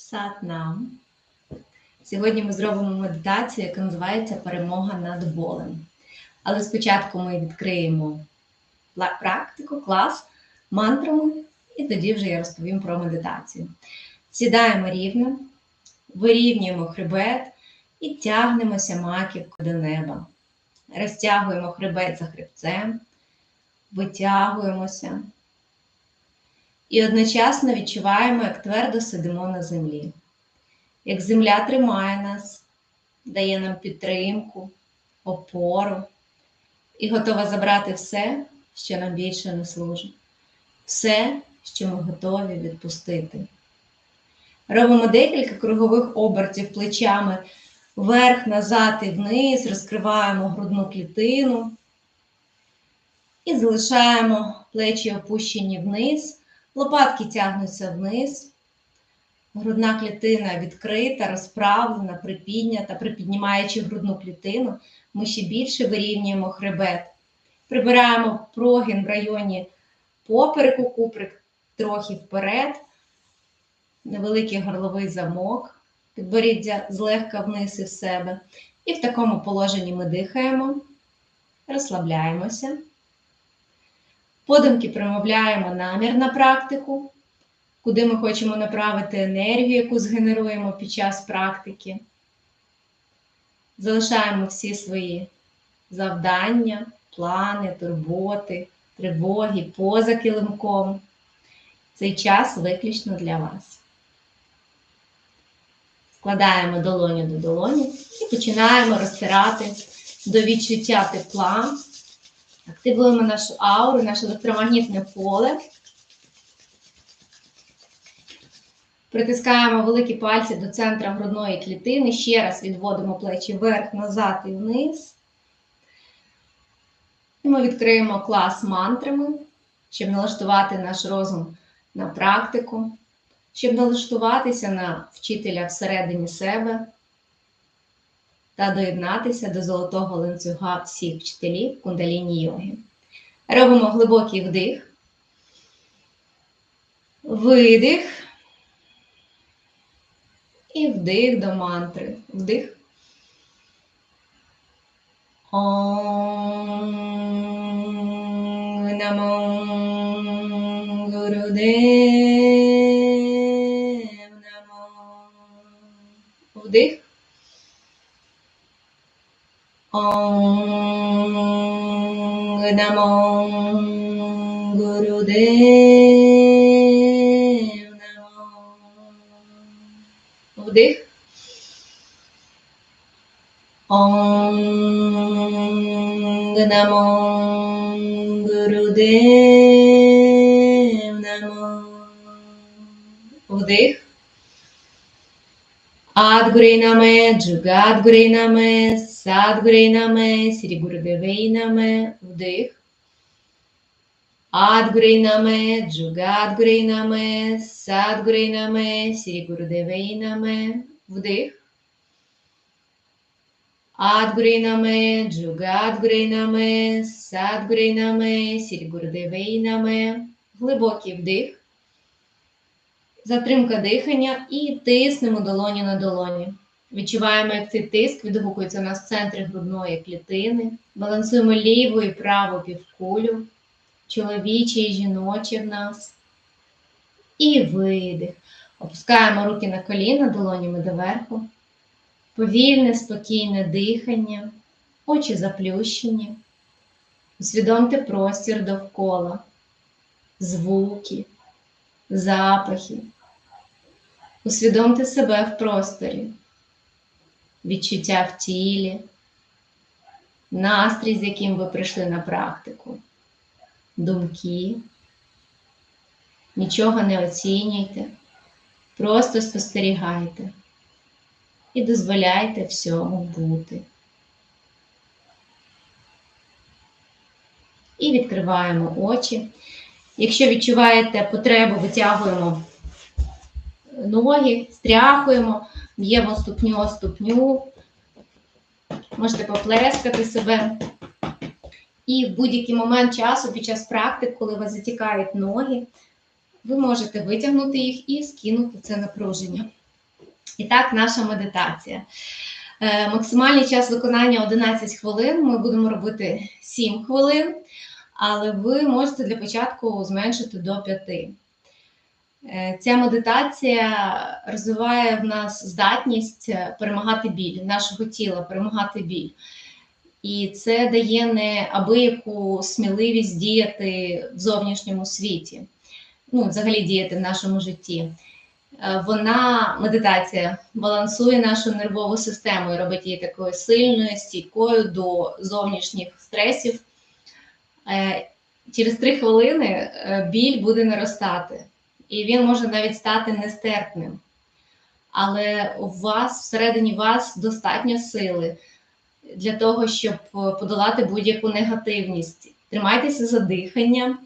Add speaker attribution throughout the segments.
Speaker 1: Сад нам. Сьогодні ми зробимо медитацію, яка називається Перемога над болем. Але спочатку ми відкриємо практику, клас мантрами, і тоді вже я розповім про медитацію. Сідаємо рівно, вирівнюємо хребет і тягнемося маківкою до неба. Розтягуємо хребет за хребцем, витягуємося. І одночасно відчуваємо, як твердо сидимо на землі. Як земля тримає нас, дає нам підтримку, опору і готова забрати все, що нам більше не служить, все, що ми готові відпустити. Робимо декілька кругових обертів плечами вверх, назад і вниз, розкриваємо грудну клітину і залишаємо плечі опущені вниз, лопатки тягнуться вниз. Грудна клітина відкрита, розправлена, припіднята, припіднімаючи грудну клітину, ми ще більше вирівнюємо хребет. Прибираємо прогін в районі попереку, куприк трохи вперед, невеликий горловий замок, підборіддя злегка вниз і в себе. І в такому положенні ми дихаємо, розслабляємося. Подумки промовляємо намір на практику куди ми хочемо направити енергію, яку згенеруємо під час практики. Залишаємо всі свої завдання, плани, турботи, тривоги поза килимком. Цей час виключно для вас. Складаємо долоню до долоні і починаємо розтирати до відчуття тепла. Активуємо нашу ауру, наше електромагнітне поле. Притискаємо великі пальці до центра грудної клітини. Ще раз відводимо плечі вверх, назад і вниз. І ми відкриємо клас мантрами, щоб налаштувати наш розум на практику, щоб налаштуватися на вчителя всередині себе та доєднатися до золотого ланцюга всіх вчителів кундаліні йоги. Робимо глибокий вдих, видих. І вдих до мантри. Вдих. Ом намо Гурудев ॐ नमो गुरुदेव नमो देख ॐ नमो गुरुदेव नमो उदेह Адгурей наме, Джугадгурей наме, Садгурей наме. Вдих. Адгурей наме, Джугадгурей наме, Садгурей наме. Вдих. Адгурей наме, Джугадгурей наме, Садгурей наме, Срі Гурудевей наме. Глибокий вдих. Затримка дихання і тиснемо долоні на долоні. Відчуваємо, як цей тиск відгукується у нас в центрі грудної клітини. Балансуємо ліву і праву півкулю, чоловіче і жіноче в нас. І видих. Опускаємо руки на коліна, долонями доверху. Повільне, спокійне дихання, очі заплющені. Усвідомте простір довкола, звуки, запахи. Усвідомте себе в просторі, відчуття в тілі, настрій, з яким ви прийшли на практику, думки. Нічого не оцінюйте, просто спостерігайте і дозволяйте всьому бути. І відкриваємо очі. Якщо відчуваєте потребу, витягуємо ноги, стряхуємо, б'ємо ступню о ступню, можете поплескати себе. І в будь-який момент часу під час практик, коли вас затікають ноги, ви можете витягнути їх і скинути це напруження. І так, наша медитація. Е, Максимальний час виконання 11 хвилин. Ми будемо робити 7 хвилин, але ви можете для початку зменшити до 5. Е, Ця медитація розвиває в нас здатність перемагати біль, нашого тіла, перемагати біль. І це дає не абияку сміливість діяти в зовнішньому світі, ну, взагалі діяти в нашому житті. Е, Вона, медитація, балансує нашу нервову систему і робить її такою сильною, стійкою до зовнішніх стресів. Е, Через три хвилини е, біль буде наростати, і він може навіть стати нестерпним. Але у вас, всередині вас достатньо сили для того, щоб подолати будь-яку негативність. Тримайтеся за дихання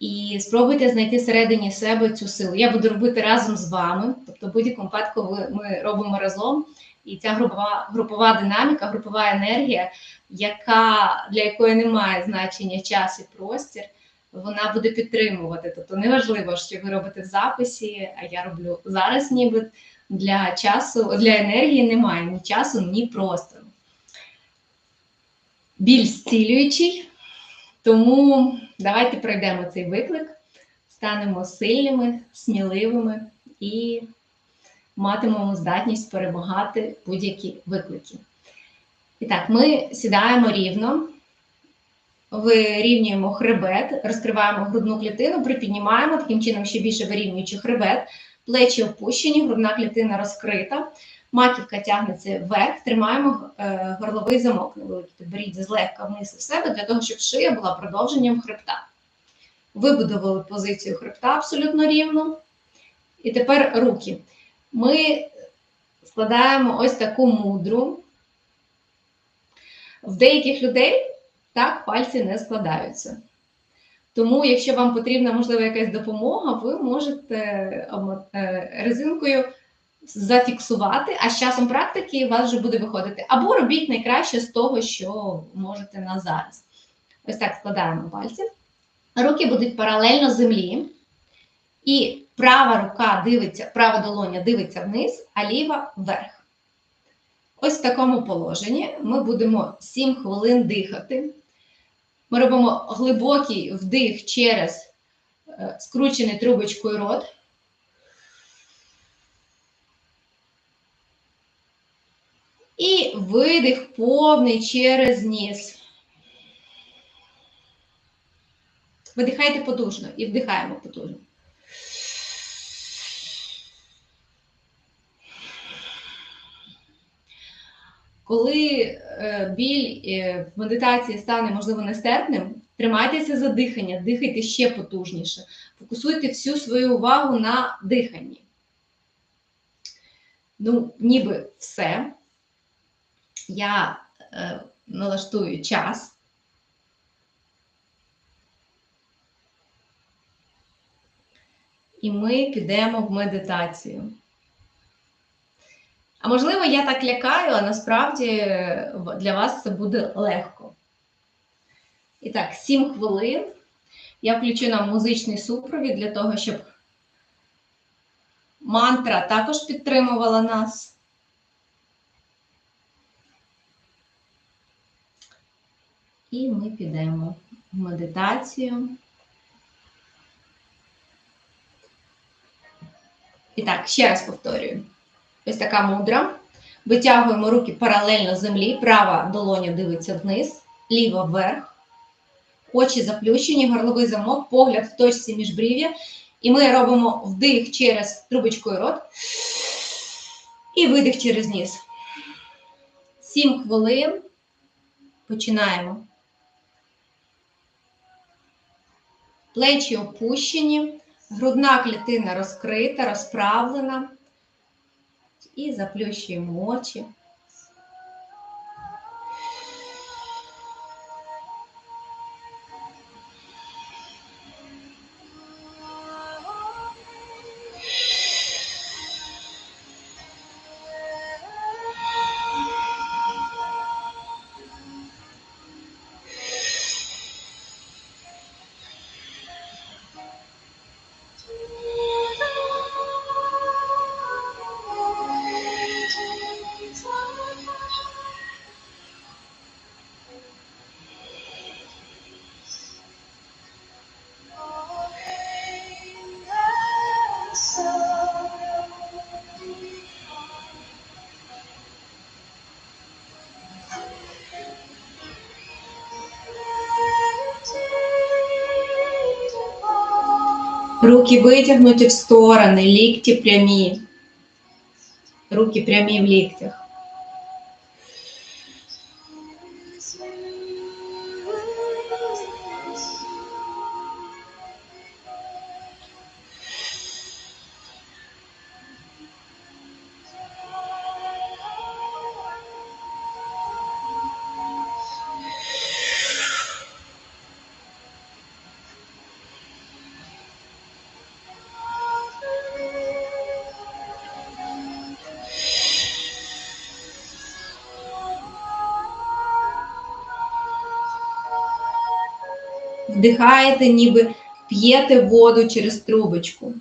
Speaker 1: і спробуйте знайти всередині себе цю силу. Я буду робити разом з вами, тобто в будь-якому випадку ми робимо разом. І ця групова, групова динаміка, групова енергія, яка, для якої немає значення час і простір, вона буде підтримувати. Тобто неважливо, що ви робите в записі, а я роблю зараз, ніби для часу, для енергії немає ні часу, ні простору. Біль зцілюючий, тому давайте пройдемо цей виклик, станемо сильними, сміливими і матимемо здатність перемагати будь-які виклики. І так, ми сідаємо рівно, вирівнюємо хребет, розкриваємо грудну клітину, припіднімаємо, таким чином ще більше вирівнюючи хребет, плечі опущені, грудна клітина розкрита, маківка тягнеться вверх, тримаємо е, горловий замок невеликий, підберіть злегка вниз в себе, для того, щоб шия була продовженням хребта. Вибудували позицію хребта абсолютно рівно. І тепер руки. Ми складаємо ось таку мудру. В деяких людей так пальці не складаються. Тому, якщо вам потрібна, можливо, якась допомога, ви можете е, резинкою зафіксувати, а з часом практики у вас вже буде виходити. Або робіть найкраще з того, що можете на зараз. Ось так складаємо пальці. Руки будуть паралельно землі. І права рука дивиться, права долоня дивиться вниз, а ліва вверх. Ось в такому положенні ми будемо 7 хвилин дихати. Ми робимо глибокий вдих через е, скручений трубочкою рот. І видих повний через ніс. Видихайте потужно і вдихаємо потужно. Коли е, біль е, в медитації стане, можливо, нестерпним, тримайтеся за дихання, дихайте ще потужніше. Фокусуйте всю свою увагу на диханні. Ну, ніби все. Я е, налаштую час. І ми підемо в медитацію. А можливо, я так лякаю, а насправді для вас це буде легко. І так, 7 хвилин. Я включу нам музичний супровід для того, щоб мантра також підтримувала нас. І ми підемо в медитацію. І так, ще раз повторюю. Ось така мудра. Витягуємо руки паралельно землі, права долоня дивиться вниз, ліва вверх, очі заплющені, горловий замок, погляд в точці міжбрів'я. І ми робимо вдих через трубочкою рот і видих через ніс. Сім хвилин. Починаємо. Плечі опущені, грудна клітина розкрита, розправлена. І заплющуємо очі. Руки витягнуті в сторони, лікті прямі. Руки прямі в ліктях. Вдихаєте, ніби п'єте воду через трубочку.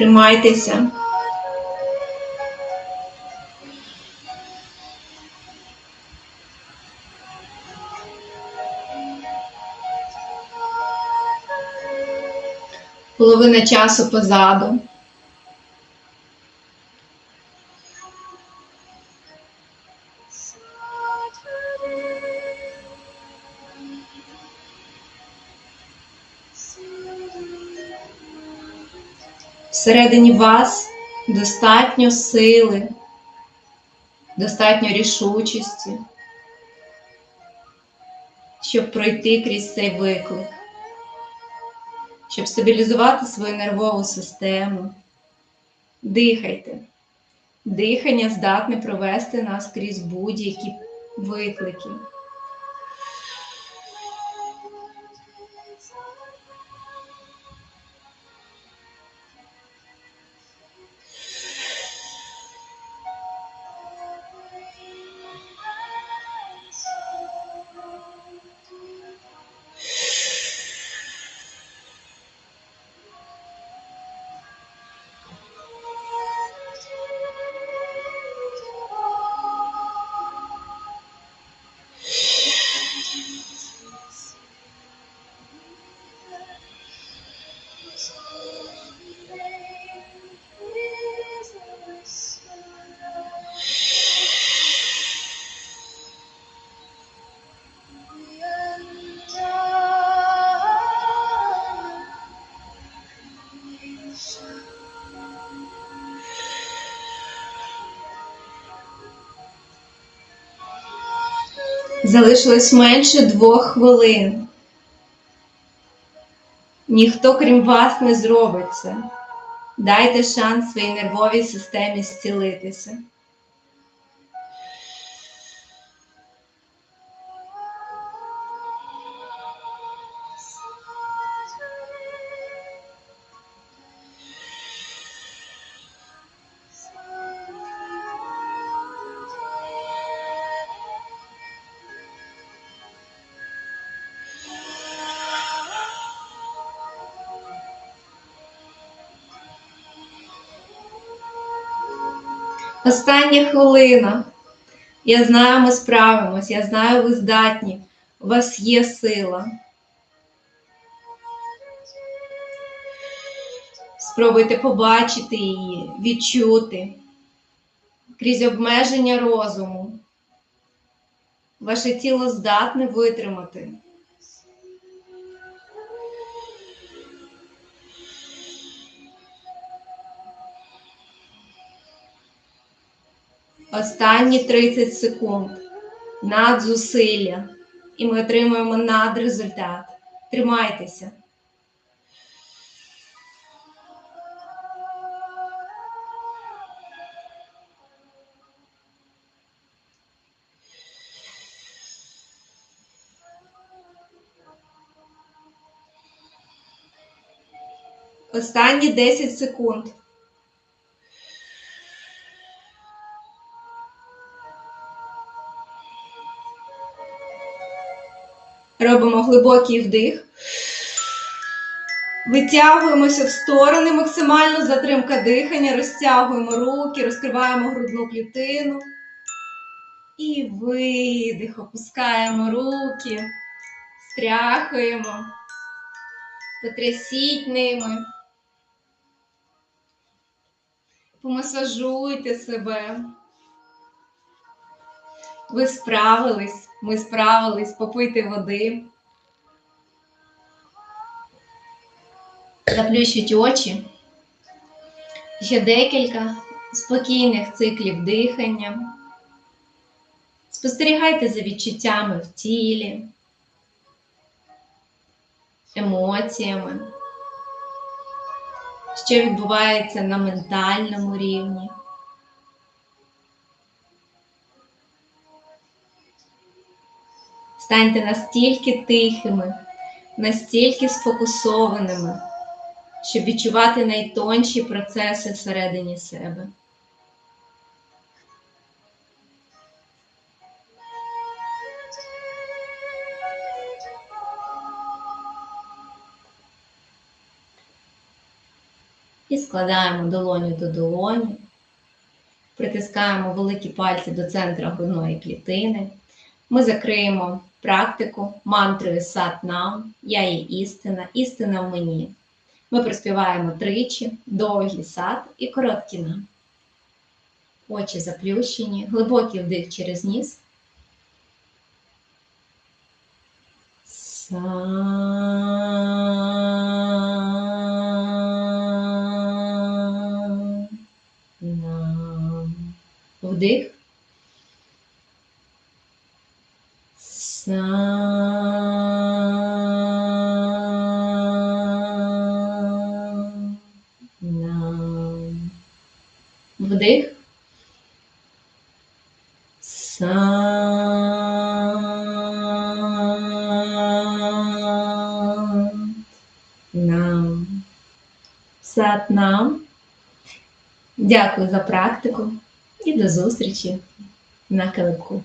Speaker 1: Тримайтеся. Половина часу позаду. Всередині вас достатньо сили, достатньо рішучості, щоб пройти крізь цей виклик, щоб стабілізувати свою нервову систему. Дихайте. Дихання здатне провести нас крізь будь-які виклики. Залишилось менше двох хвилин. Ніхто крім вас не зробить це. Дайте шанс своїй нервовій системі зцілитися. Остання хвилина. Я знаю, ми справимось, я знаю, ви здатні. У вас є сила. Спробуйте побачити її, відчути крізь обмеження розуму. Ваше тіло здатне витримати. Останні 30 секунд надзусилля, і ми отримуємо надрезультат. Тримайтеся. Останні 10 секунд. Робимо глибокий вдих. Витягуємося в сторони, максимально затримка дихання, розтягуємо руки, розкриваємо грудну клітину. І видих, опускаємо руки, стряхуємо, потрясіть ними. Помасажуйте себе. Ви справились, ми справились, попийте води. Заплющіть очі. Ще декілька спокійних циклів дихання. Спостерігайте за відчуттями в тілі, емоціями, що відбувається на ментальному рівні. Станьте настільки тихими, настільки сфокусованими, щоб відчувати найтонші процеси всередині себе. І складаємо долоню до долоні, притискаємо великі пальці до центра грудної клітини. Ми закриємо практику мантрою сат нам, я є істина, істина в мені. Ми проспіваємо тричі, довгий сад і короткі нам. Очі заплющені, глибокий вдих через ніс. Са- нам. Вдих. Са- нам. Вдих. Сат нам. Нам. Дякую за практику і до зустрічі на килимку.